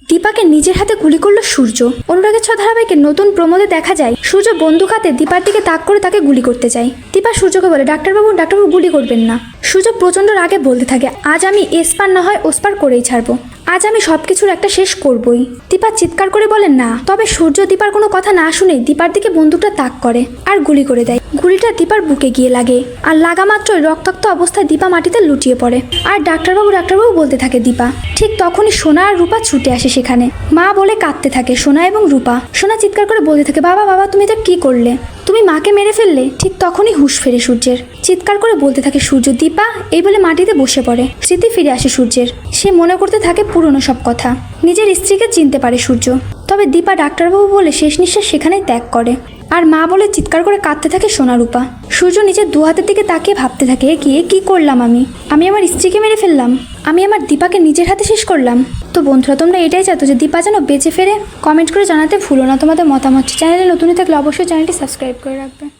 di দীপাকে নিজের হাতে গুলি করল সূর্য। অনুরাগের ছ ধারাবাহিকের নতুন প্রমোদে দেখা যায়, সূর্য বন্দুক হাতে দীপার দিকে তাক করে তাকে গুলি করতে চায় দীপা সূর্যকে বলে, ডাক্তারবাবু ডাক্তারবাবু, গুলি করবেন না। সূর্য প্রচণ্ড রাগে বলতে থাকে, আজ আমি এসপার না হয় ওসপার করেই ছাড়বো। আজ আমি সবকিছুর একটা শেষ করবই। দীপা চিৎকার করে বলেন না। তবে সূর্য দীপার কোনো কথা না শুনে দীপার দিকে বন্দুকটা তাক করে আর গুলি করে দেয়। গুলিটা দীপার বুকে গিয়ে লাগে আর লাগা মাত্রই রক্তাক্ত অবস্থায় দীপা মাটিতে লুটিয়ে পড়ে। আর ডাক্তারবাবু ডাক্তারবাবু বলতে থাকে দীপা, ঠিক তখনই সোনা আর রূপা ছুটে আসে সেখানে। মা বলে কাঁদতে থাকে সোনা এবং রূপা। সোনা চিৎকার করে বলতে থাকে, বাবা বাবা, তুমি এটা কি করলে? তুমি মাকে মেরে ফেললে? ঠিক তখনই হুশ ফেরে সূর্যের। চিৎকার করে বলতে থাকে, সূর্য, দীপা, এই বলে মাটিতে বসে পড়ে। স্মৃতি ফিরে আসে সূর্যের। সে মনে করতে থাকে পুরনো সব কথা। নিজের স্ত্রীকে চিনতে পারে সূর্য। তবে দীপা ডাক্তারবাবু বলে শেষ নিঃশ্বাস সেখানেই ত্যাগ করে। আর মা বলে চিৎকার করে কাঁদতে থাকে সোনারূপা। সূর্য নিজের দু হাতের দিকে তাকিয়ে ভাবতে থাকে, "এ কি কি করলাম আমি? আমি আমার স্ত্রীকে মেরে ফেললাম। আমি আমার দীপাকে নিজের হাতে শেষ করলাম। তো বন্ধুরা, তোমরা এটাই চাতো যে দীপা যেন বেঁচে ফেরে? কমেন্ট করে জানাতে ভুলো না। তোমাদের মতামত চ্যানেলে নতুন থাকলে অবশ্যই চ্যানেলটি সাবস্ক্রাইব করে রাখবে।